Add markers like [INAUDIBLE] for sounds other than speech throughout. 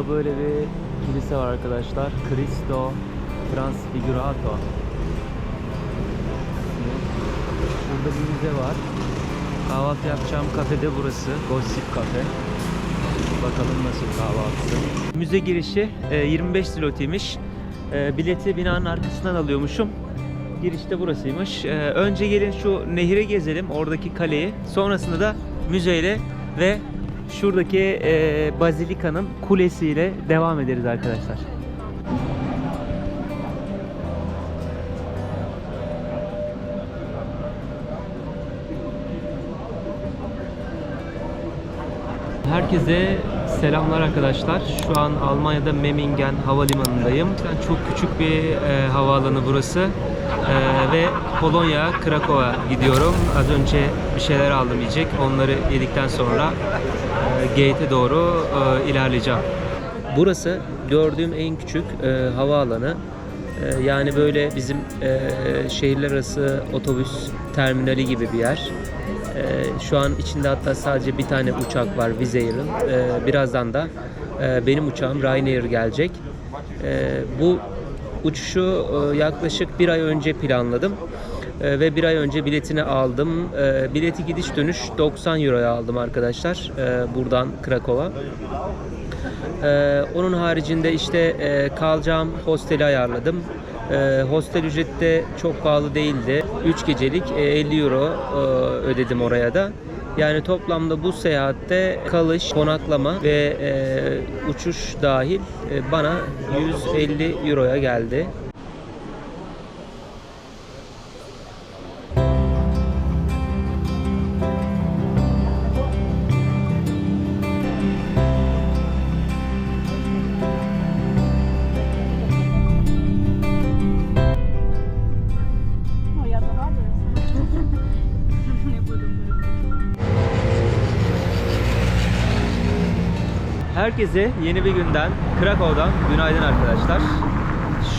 Burada böyle bir kilise var arkadaşlar. Cristo Transfigurato. Burada bir müze var. Kahvaltı yapacağım kafe de burası. Gossip Cafe. Bakalım nasıl kahvaltısı. Müze girişi e, 25 zlotiymiş. E, Bileti binanın arkasından alıyormuşum. Giriş de burasıymış. E, Önce gelin şu nehire gezelim, oradaki kaleyi. Sonrasında da müzeyle ve şuradaki e, bazilikanın kulesiyle devam ederiz arkadaşlar. Herkese selamlar arkadaşlar. Şu an Almanya'da Memmingen havalimanındayım. Yani çok küçük bir e, havaalanı burası. E, ve Polonya, Krakow'a gidiyorum. Az önce bir şeyler aldım yiyecek. Onları yedikten sonra gate'e doğru e, ilerleyeceğim. Burası gördüğüm en küçük e, havaalanı. E, yani böyle bizim e, şehirler arası otobüs terminali gibi bir yer. Ee, şu an içinde hatta sadece bir tane uçak var Wizz. Ee, birazdan da e, benim uçağım Ryanair gelecek. Ee, bu uçuşu e, yaklaşık bir ay önce planladım. Ee, ve bir ay önce biletini aldım. Ee, bileti gidiş dönüş 90 euroya aldım arkadaşlar. Ee, buradan Krakow'a. Onun haricinde işte e, kalacağım hosteli ayarladım. Hostel ücreti de çok pahalı değildi. 3 gecelik e, 50 euro e, ödedim oraya da. Yani toplamda bu seyahatte kalış, konaklama ve e, uçuş dahil e, bana 150 euroya geldi. Herkese yeni bir günden Krakow'dan günaydın arkadaşlar.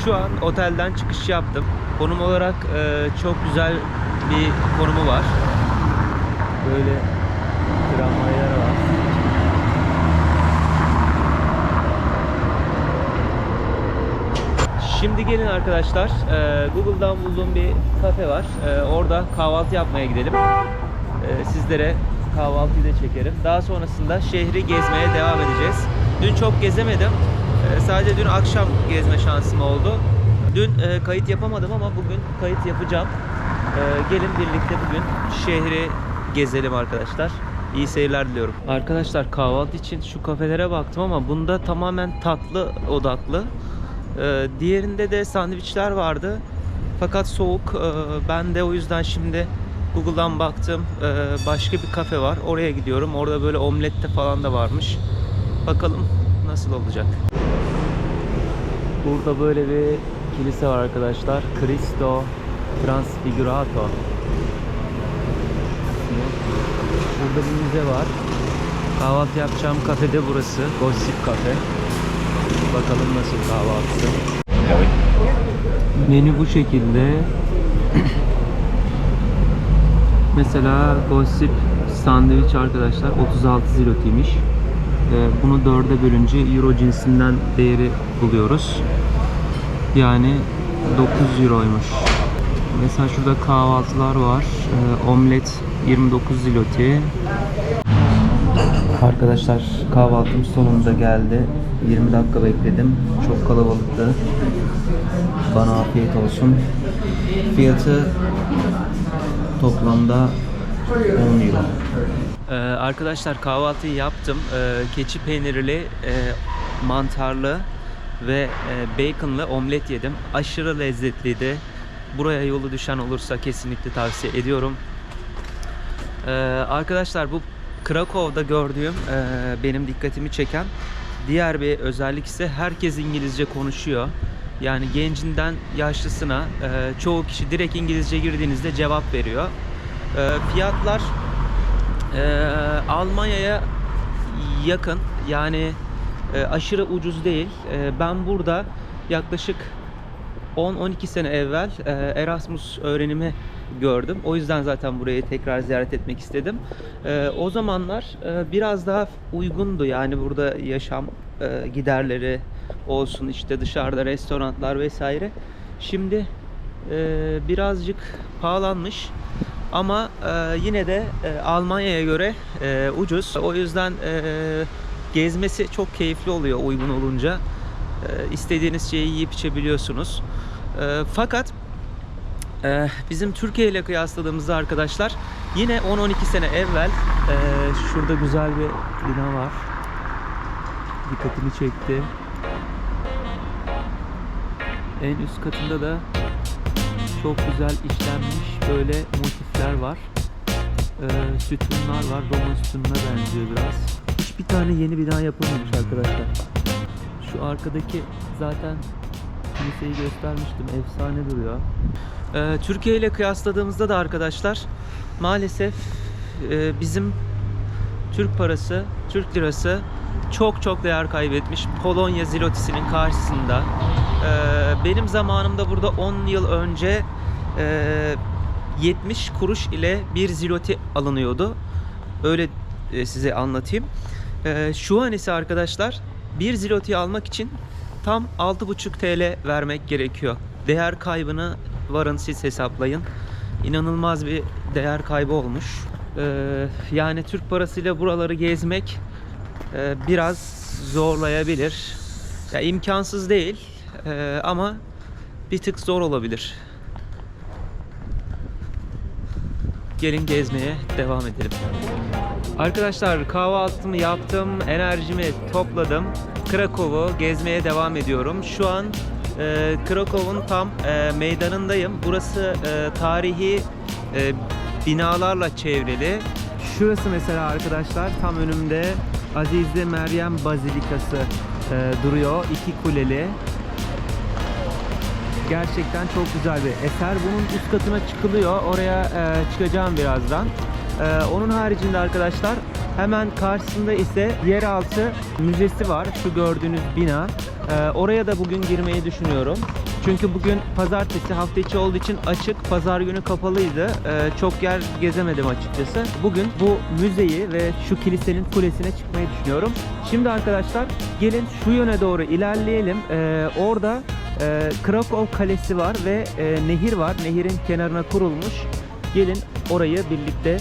Şu an otelden çıkış yaptım. Konum olarak e, çok güzel bir konumu var. Böyle tramvaylar var. Şimdi gelin arkadaşlar e, Google'dan bulduğum bir kafe var. E, orada kahvaltı yapmaya gidelim. E, sizlere kahvaltıyı da çekerim. Daha sonrasında şehri gezmeye devam edeceğiz. Dün çok gezemedim. E, sadece dün akşam gezme şansım oldu. Dün e, kayıt yapamadım ama bugün kayıt yapacağım. E, gelin birlikte bugün şehri gezelim arkadaşlar. İyi seyirler diliyorum. Arkadaşlar kahvaltı için şu kafelere baktım ama bunda tamamen tatlı odaklı. Ee, diğerinde de sandviçler vardı. Fakat soğuk. Ee, ben de o yüzden şimdi Google'dan baktım. Ee, başka bir kafe var. Oraya gidiyorum. Orada böyle omlette falan da varmış. Bakalım nasıl olacak. Burada böyle bir kilise var arkadaşlar. Cristo Transfigurato. Burada bir müze var. Kahvaltı yapacağım kafe de burası. Gossip Cafe. Bakalım nasıl kahvaltısı. Menü bu şekilde. [CLEARS THROAT] Mesela Gossip sandviç arkadaşlar 36 zlotiymiş. Ee, Bunu dörde bölünce euro cinsinden değeri buluyoruz. Yani 9 euroymuş. Mesela şurada kahvaltılar var. Ee, Omlet 29 zloty. Arkadaşlar kahvaltım sonunda geldi. 20 dakika bekledim. Çok kalabalıktı. Bana afiyet olsun. Fiyatı toplamda 10 euro. Ee, arkadaşlar kahvaltıyı yaptım. Ee, keçi peynirli, e, mantarlı ve e, baconlı omlet yedim. Aşırı lezzetliydi. Buraya yolu düşen olursa kesinlikle tavsiye ediyorum. Ee, arkadaşlar bu Krakow'da gördüğüm e, benim dikkatimi çeken diğer bir özellik ise herkes İngilizce konuşuyor. Yani gencinden yaşlısına e, çoğu kişi direkt İngilizce girdiğinizde cevap veriyor. E, fiyatlar e, Almanya'ya yakın yani aşırı ucuz değil. Ben burada yaklaşık 10-12 sene evvel Erasmus öğrenimi gördüm. O yüzden zaten burayı tekrar ziyaret etmek istedim. O zamanlar biraz daha uygundu yani burada yaşam giderleri olsun işte dışarıda restoranlar vesaire. Şimdi e, birazcık pahalanmış ama e, yine de e, Almanya'ya göre e, ucuz. O yüzden e, gezmesi çok keyifli oluyor uygun olunca. E, istediğiniz şeyi yiyip içebiliyorsunuz. E, fakat ee, bizim Türkiye ile kıyasladığımızda arkadaşlar yine 10-12 sene evvel ee, şurada güzel bir bina var. Dikkatimi çekti. En üst katında da çok güzel işlenmiş böyle motifler var. Ee, sütunlar var. Roma sütununa benziyor biraz. Hiçbir tane yeni bina yapılmamış arkadaşlar. Şu arkadaki zaten kiliseyi göstermiştim. Efsane duruyor. Ee, Türkiye ile kıyasladığımızda da arkadaşlar maalesef e, bizim Türk parası, Türk lirası çok çok değer kaybetmiş. Polonya zlotisinin karşısında. Ee, benim zamanımda burada 10 yıl önce e, 70 kuruş ile bir zloti alınıyordu. Öyle e, size anlatayım. Ee, şu an ise arkadaşlar bir zlotiyi almak için tam 6,5 TL vermek gerekiyor. Değer kaybını varın siz hesaplayın. İnanılmaz bir değer kaybı olmuş. Ee, yani Türk parasıyla buraları gezmek e, biraz zorlayabilir. Ya imkansız değil e, ama bir tık zor olabilir. Gelin gezmeye devam edelim. Arkadaşlar kahvaltımı yaptım, enerjimi topladım. Krakow'u gezmeye devam ediyorum. Şu an e, Krakow'un tam e, meydanındayım. Burası e, tarihi e, binalarla çevrili. Şurası mesela arkadaşlar tam önümde Azizli Meryem Bazilikası e, duruyor. İki kuleli. Gerçekten çok güzel bir eser. Bunun üst katına çıkılıyor. Oraya e, çıkacağım birazdan. E, onun haricinde arkadaşlar hemen karşısında ise yeraltı müzesi var. Şu gördüğünüz bina. E, oraya da bugün girmeyi düşünüyorum. Çünkü bugün pazartesi hafta içi olduğu için açık, pazar günü kapalıydı. E, çok yer gezemedim açıkçası. Bugün bu müzeyi ve şu kilisenin kulesine çıkmayı düşünüyorum. Şimdi arkadaşlar gelin şu yöne doğru ilerleyelim. E, orada e, Krakow Kalesi var ve e, nehir var. Nehirin kenarına kurulmuş. Gelin orayı birlikte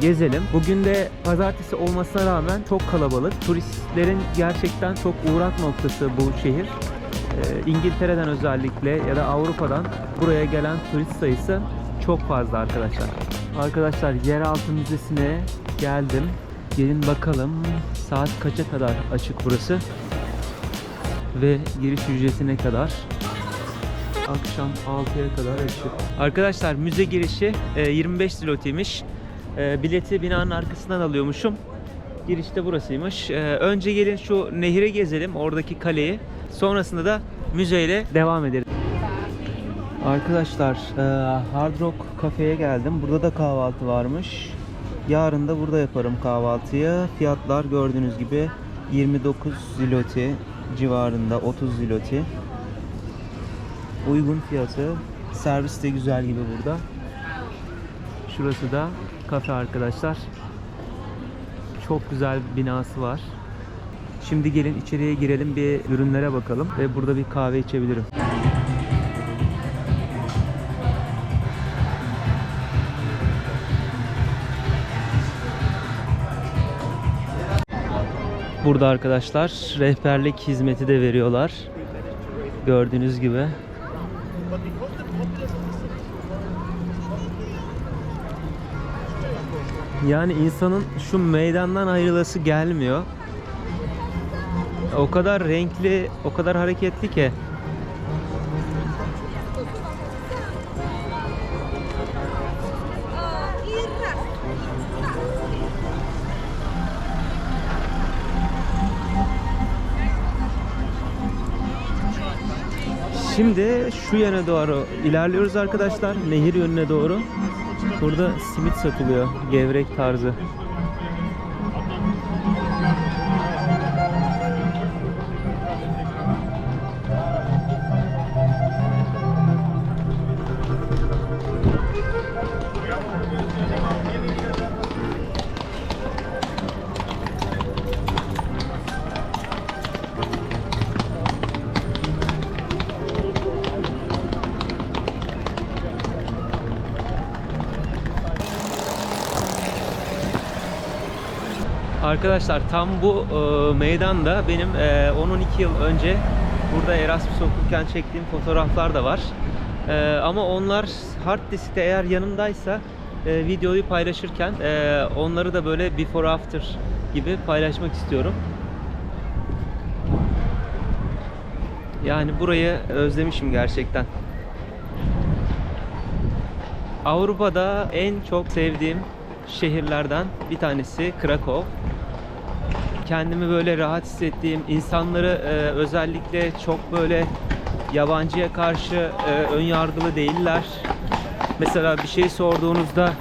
gezelim. Bugün de pazartesi olmasına rağmen çok kalabalık. Turistlerin gerçekten çok uğrak noktası bu şehir. Ee, İngiltere'den özellikle ya da Avrupa'dan buraya gelen turist sayısı çok fazla arkadaşlar. Arkadaşlar yeraltı müzesine geldim. Gelin bakalım saat kaça kadar açık burası ve giriş ücreti ne kadar? Akşam 6'ya kadar açık. Arkadaşlar müze girişi e, 25 zlotiymiş. E, Bileti binanın arkasından alıyormuşum. Girişte burasıymış. E, Önce gelin şu nehire gezelim, oradaki kaleyi. Sonrasında da müzeyle devam edelim. Arkadaşlar e, Hard Rock kafeye geldim. Burada da kahvaltı varmış. Yarın da burada yaparım kahvaltıyı. Fiyatlar gördüğünüz gibi 29 zloty civarında 30 zloty. Uygun fiyatı. Servis de güzel gibi burada. Şurası da kafe arkadaşlar. Çok güzel bir binası var. Şimdi gelin içeriye girelim bir ürünlere bakalım ve burada bir kahve içebilirim. Burada arkadaşlar rehberlik hizmeti de veriyorlar. Gördüğünüz gibi. Yani insanın şu meydandan ayrılası gelmiyor. O kadar renkli, o kadar hareketli ki. Şimdi şu yöne doğru ilerliyoruz arkadaşlar. Nehir yönüne doğru. Burada simit satılıyor. Gevrek tarzı. Arkadaşlar tam bu e, meydanda benim e, 10-12 yıl önce burada Erasmus okurken çektiğim fotoğraflar da var. E, ama onlar hard diskte eğer yanımdaysa e, videoyu paylaşırken e, onları da böyle before after gibi paylaşmak istiyorum. Yani burayı özlemişim gerçekten. Avrupa'da en çok sevdiğim şehirlerden bir tanesi Krakow. Kendimi böyle rahat hissettiğim, insanları e, özellikle çok böyle yabancıya karşı e, ön yargılı değiller. Mesela bir şey sorduğunuzda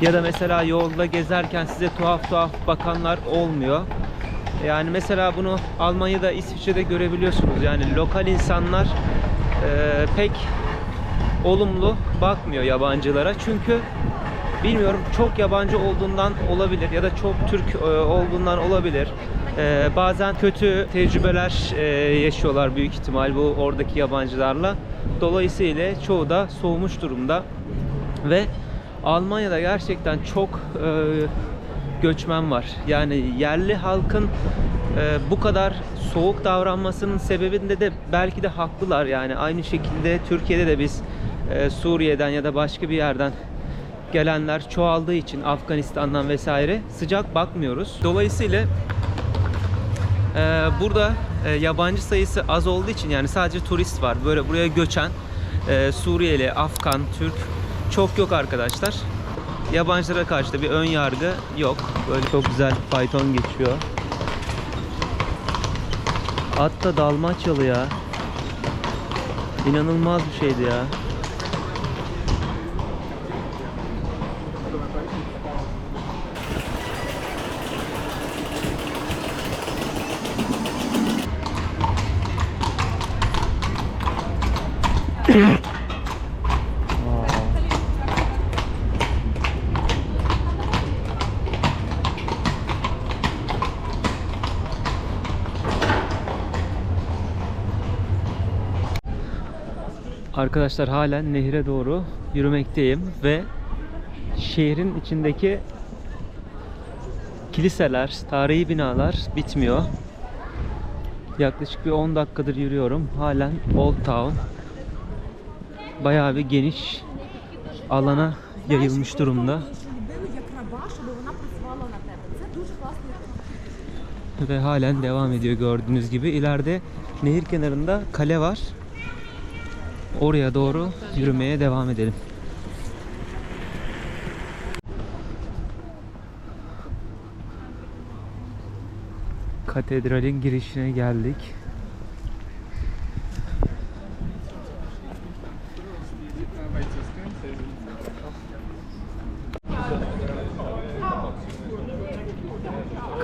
ya da mesela yolda gezerken size tuhaf tuhaf bakanlar olmuyor. Yani mesela bunu Almanya'da, İsviçre'de görebiliyorsunuz. Yani lokal insanlar e, pek olumlu bakmıyor yabancılara. Çünkü bilmiyorum çok yabancı olduğundan olabilir ya da çok Türk e, olduğundan olabilir. E, bazen kötü tecrübeler e, yaşıyorlar büyük ihtimal bu oradaki yabancılarla. Dolayısıyla çoğu da soğumuş durumda. Ve Almanya'da gerçekten çok göçmen var. Yani yerli halkın bu kadar soğuk davranmasının sebebinde de belki de haklılar. Yani aynı şekilde Türkiye'de de biz Suriye'den ya da başka bir yerden gelenler çoğaldığı için Afganistan'dan vesaire sıcak bakmıyoruz. Dolayısıyla e, burada e, yabancı sayısı az olduğu için yani sadece turist var. Böyle buraya göçen e, Suriyeli, Afgan, Türk çok yok arkadaşlar. Yabancılara karşı da bir ön yargı yok. Böyle çok güzel fayton geçiyor. At da Dalmaçyalı ya. İnanılmaz bir şeydi ya. Arkadaşlar halen nehre doğru yürümekteyim ve şehrin içindeki kiliseler, tarihi binalar bitmiyor. Yaklaşık bir 10 dakikadır yürüyorum. Halen Old Town bayağı bir geniş alana yayılmış durumda. Ve halen devam ediyor gördüğünüz gibi. İleride nehir kenarında kale var. Oraya doğru yürümeye devam edelim. Katedralin girişine geldik.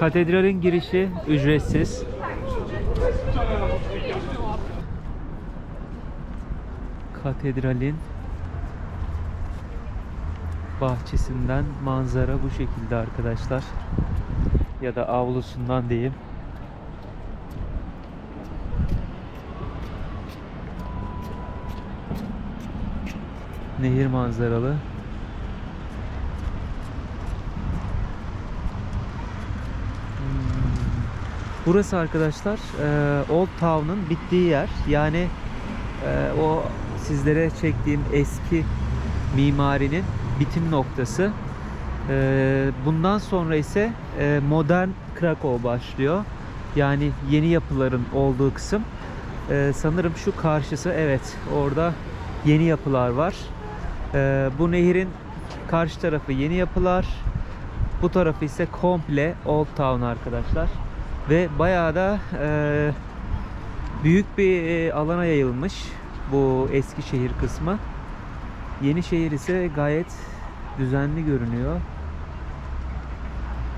Katedralin girişi ücretsiz. Katedralin bahçesinden manzara bu şekilde arkadaşlar. Ya da avlusundan diyeyim. Nehir manzaralı. Burası arkadaşlar e, Old Town'un bittiği yer. Yani e, o sizlere çektiğim eski mimarinin bitim noktası. E, bundan sonra ise e, modern Krakow başlıyor. Yani yeni yapıların olduğu kısım. E, sanırım şu karşısı evet orada yeni yapılar var. E, bu nehirin karşı tarafı yeni yapılar. Bu tarafı ise komple Old Town arkadaşlar ve bayağı da e, büyük bir e, alana yayılmış bu eski şehir kısmı. Yeni şehir ise gayet düzenli görünüyor.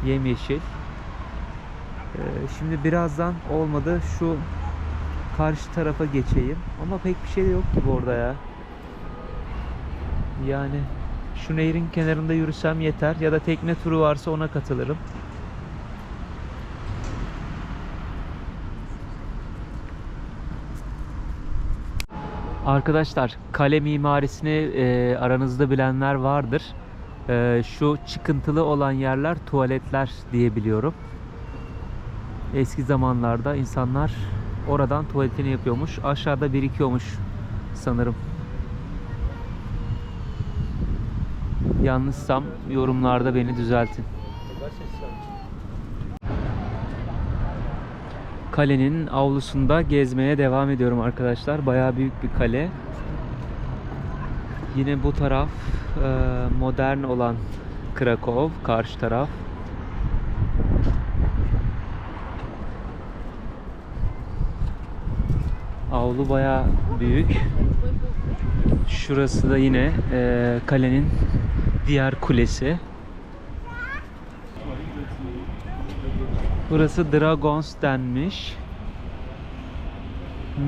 Yemyeşil. E, şimdi birazdan olmadı şu karşı tarafa geçeyim ama pek bir şey de yok gibi orada ya. Yani şu nehrin kenarında yürüsem yeter ya da tekne turu varsa ona katılırım. Arkadaşlar kale mimarisini e, aranızda bilenler vardır. Ee, şu çıkıntılı olan yerler tuvaletler diye biliyorum. Eski zamanlarda insanlar oradan tuvaletini yapıyormuş. Aşağıda birikiyormuş sanırım. Yanlışsam yorumlarda beni düzeltin. Kalenin avlusunda gezmeye devam ediyorum arkadaşlar. Bayağı büyük bir kale. Yine bu taraf e, modern olan Krakow, karşı taraf. Avlu bayağı büyük. Şurası da yine e, kalenin diğer kulesi. Burası Dragons denmiş. Hmm,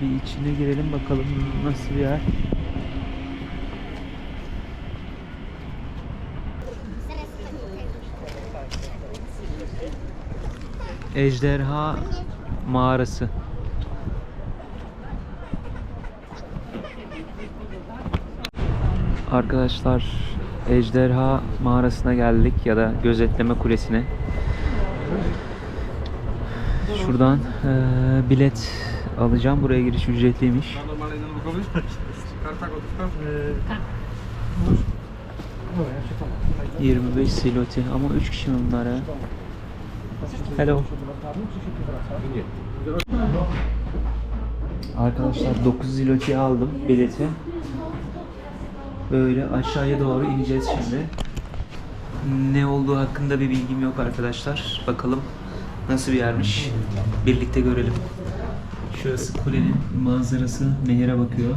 bir içine girelim bakalım nasıl bir yer. Ejderha mağarası. Arkadaşlar Ejderha mağarasına geldik ya da gözetleme kulesine. Şuradan eee, bilet alacağım. Buraya giriş ücretliymiş. Normalnie nie mogę Karta gotówka? 25 siloti ama 3 kişi mi bunlar ya? Hello. Arkadaşlar 9 ziloti aldım bileti. Böyle aşağıya doğru ineceğiz şimdi. Ne olduğu hakkında bir bilgim yok arkadaşlar. Bakalım nasıl bir yermiş. Birlikte görelim. Şurası kulenin manzarası nehire bakıyor.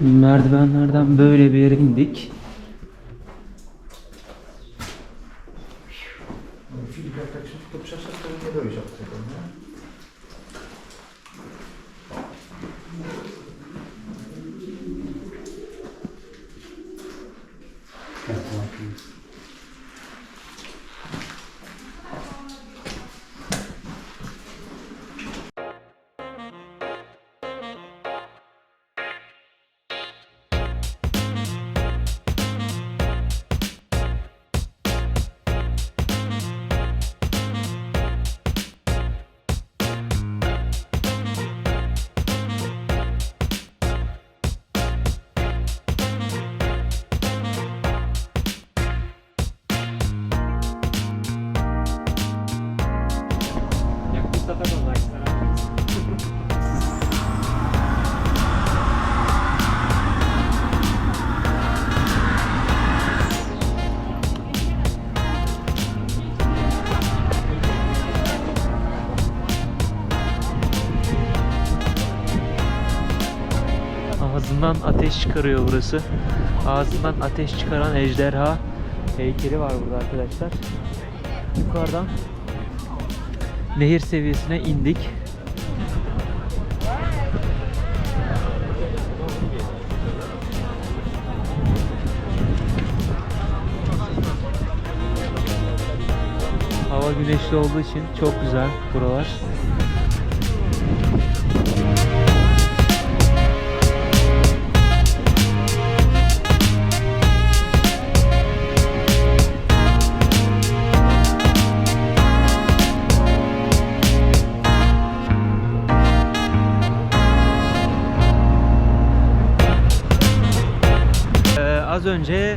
Merdivenlerden böyle bir yere indik. Ateş çıkarıyor burası. Ağzından ateş çıkaran ejderha heykeli var burada arkadaşlar. Yukarıdan nehir seviyesine indik. Hava güneşli olduğu için çok güzel buralar. Önce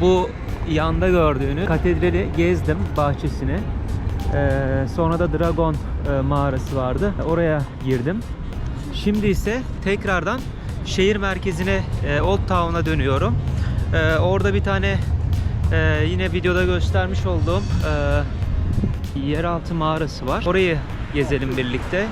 bu yanda gördüğünü katedrali gezdim bahçesini. Ee, sonra da Dragon e, mağarası vardı. Oraya girdim. Şimdi ise tekrardan şehir merkezine e, Old Town'a dönüyorum. Ee, orada bir tane e, yine videoda göstermiş olduğum e, yeraltı mağarası var. Orayı gezelim birlikte.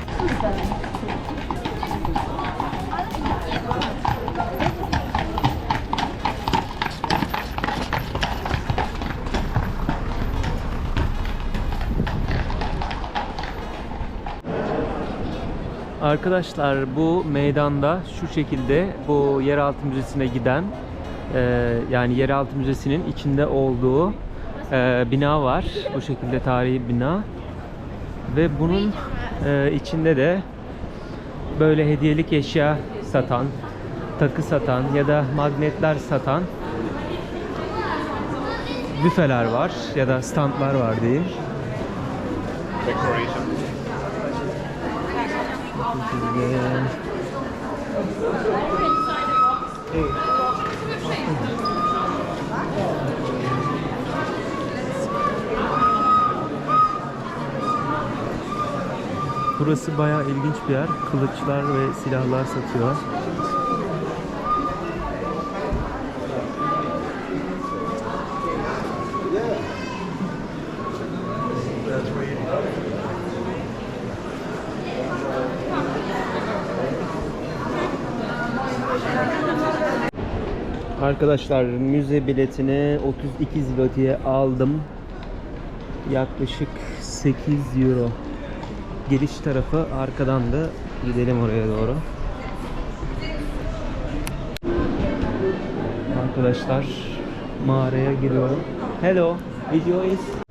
Arkadaşlar bu meydanda şu şekilde bu yeraltı müzesine giden e, yani yeraltı müzesinin içinde olduğu e, bina var. Bu şekilde tarihi bina. Ve bunun e, içinde de böyle hediyelik eşya satan, takı satan ya da magnetler satan büfeler var ya da standlar var diyeyim. Şekilde. Burası bayağı ilginç bir yer. Kılıçlar ve silahlar satıyor. Arkadaşlar müze biletini 32 zlotiye aldım. Yaklaşık 8 euro. Giriş tarafı arkadan da gidelim oraya doğru. Arkadaşlar mağaraya giriyorum. Hello, video is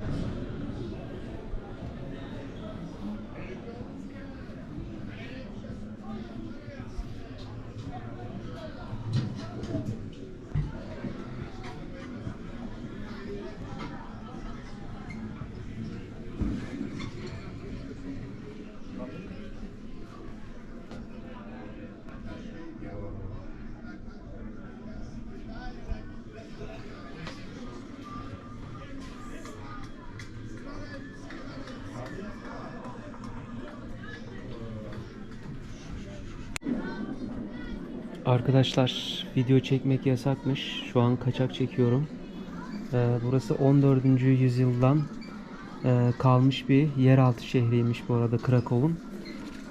Arkadaşlar video çekmek yasakmış. Şu an kaçak çekiyorum. Ee, burası 14. yüzyıldan e, kalmış bir yeraltı şehriymiş bu arada Krakow'un.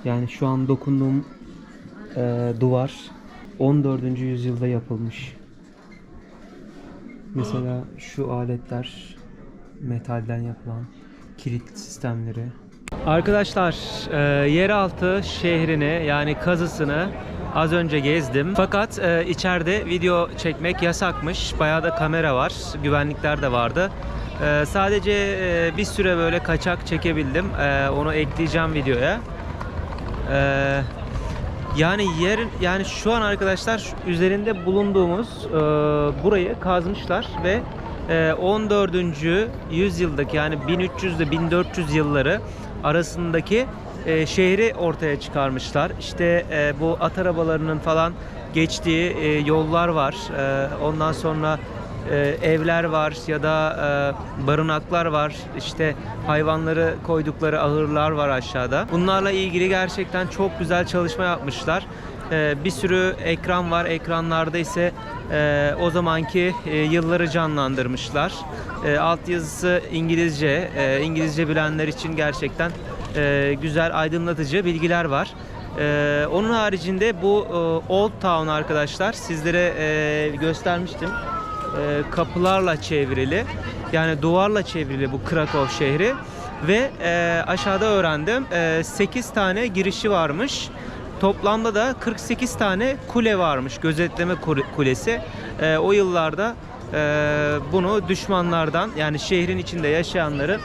Yani şu an dokunduğum e, duvar 14. yüzyılda yapılmış. Mesela şu aletler metalden yapılan kilit sistemleri. Arkadaşlar e, yeraltı şehrini yani kazısını az önce gezdim. Fakat e, içeride video çekmek yasakmış. Bayağı da kamera var. Güvenlikler de vardı. E, sadece e, bir süre böyle kaçak çekebildim. E, onu ekleyeceğim videoya. E, yani yer yani şu an arkadaşlar üzerinde bulunduğumuz e, burayı kazmışlar ve e, 14. yüzyıldaki yani 1300 ile 1400 yılları arasındaki e, şehri ortaya çıkarmışlar. İşte e, bu at arabalarının falan geçtiği e, yollar var. E, ondan sonra e, evler var ya da e, barınaklar var. İşte hayvanları koydukları ahırlar var aşağıda. Bunlarla ilgili gerçekten çok güzel çalışma yapmışlar. E, bir sürü ekran var. Ekranlarda ise e, o zamanki e, yılları canlandırmışlar. E, altyazısı İngilizce. E, İngilizce bilenler için gerçekten e, güzel aydınlatıcı bilgiler var. E, onun haricinde bu e, Old Town arkadaşlar sizlere e, göstermiştim. E, kapılarla çevrili yani duvarla çevrili bu Krakow şehri ve e, aşağıda öğrendim e, 8 tane girişi varmış. Toplamda da 48 tane kule varmış gözetleme kule- kulesi. E, o yıllarda e, bunu düşmanlardan yani şehrin içinde yaşayanları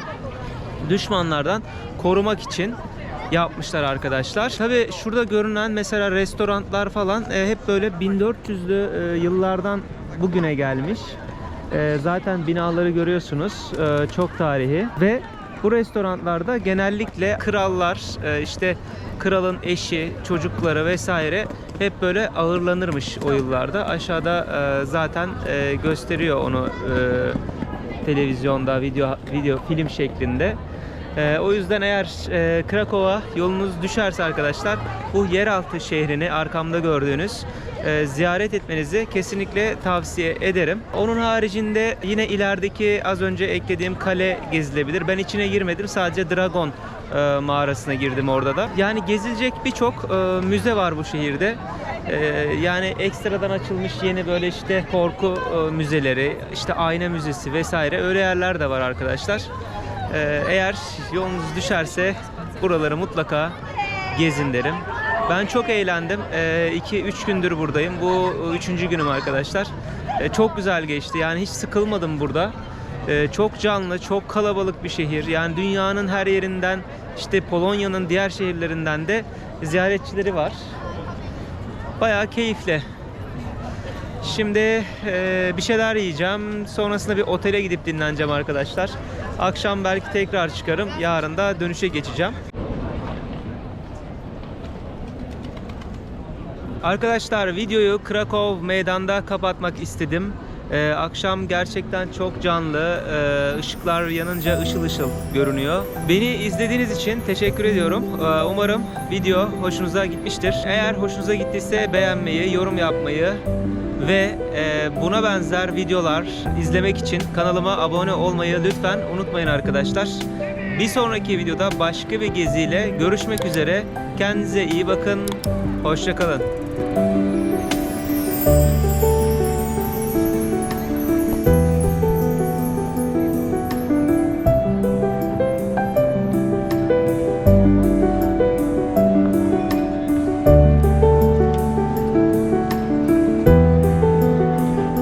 düşmanlardan korumak için yapmışlar arkadaşlar. Tabi şurada görünen mesela restoranlar falan e, hep böyle 1400'lü e, yıllardan bugüne gelmiş. E, zaten binaları görüyorsunuz. E, çok tarihi ve bu restoranlarda genellikle krallar, e, işte kralın eşi, çocukları vesaire hep böyle ağırlanırmış o yıllarda. Aşağıda e, zaten e, gösteriyor onu e, televizyonda, video video film şeklinde. Ee, o yüzden eğer e, Krakow'a yolunuz düşerse arkadaşlar bu yeraltı şehrini arkamda gördüğünüz e, ziyaret etmenizi kesinlikle tavsiye ederim. Onun haricinde yine ilerideki az önce eklediğim kale gezilebilir. Ben içine girmedim sadece Dragon e, mağarasına girdim orada da. Yani gezilecek birçok müze var bu şehirde. Yani ekstradan açılmış yeni böyle işte korku müzeleri, işte ayna müzesi vesaire öyle yerler de var arkadaşlar. Ee, eğer yolunuz düşerse buraları mutlaka gezin derim. Ben çok eğlendim. 2-3 gündür buradayım. Bu 3. günüm arkadaşlar. E, çok güzel geçti. Yani hiç sıkılmadım burada. E, çok canlı, çok kalabalık bir şehir. Yani dünyanın her yerinden, işte Polonya'nın diğer şehirlerinden de ziyaretçileri var. Bayağı keyifli. Şimdi e, bir şeyler yiyeceğim. Sonrasında bir otele gidip dinleneceğim arkadaşlar. Akşam belki tekrar çıkarım. Yarın da dönüşe geçeceğim. Arkadaşlar videoyu Krakow meydanda kapatmak istedim. Ee, akşam gerçekten çok canlı, ee, ışıklar yanınca ışıl ışıl görünüyor. Beni izlediğiniz için teşekkür ediyorum. Ee, umarım video hoşunuza gitmiştir. Eğer hoşunuza gittiyse beğenmeyi, yorum yapmayı ve e, buna benzer videolar izlemek için kanalıma abone olmayı lütfen unutmayın arkadaşlar. Bir sonraki videoda başka bir geziyle görüşmek üzere. Kendinize iyi bakın. Hoşçakalın.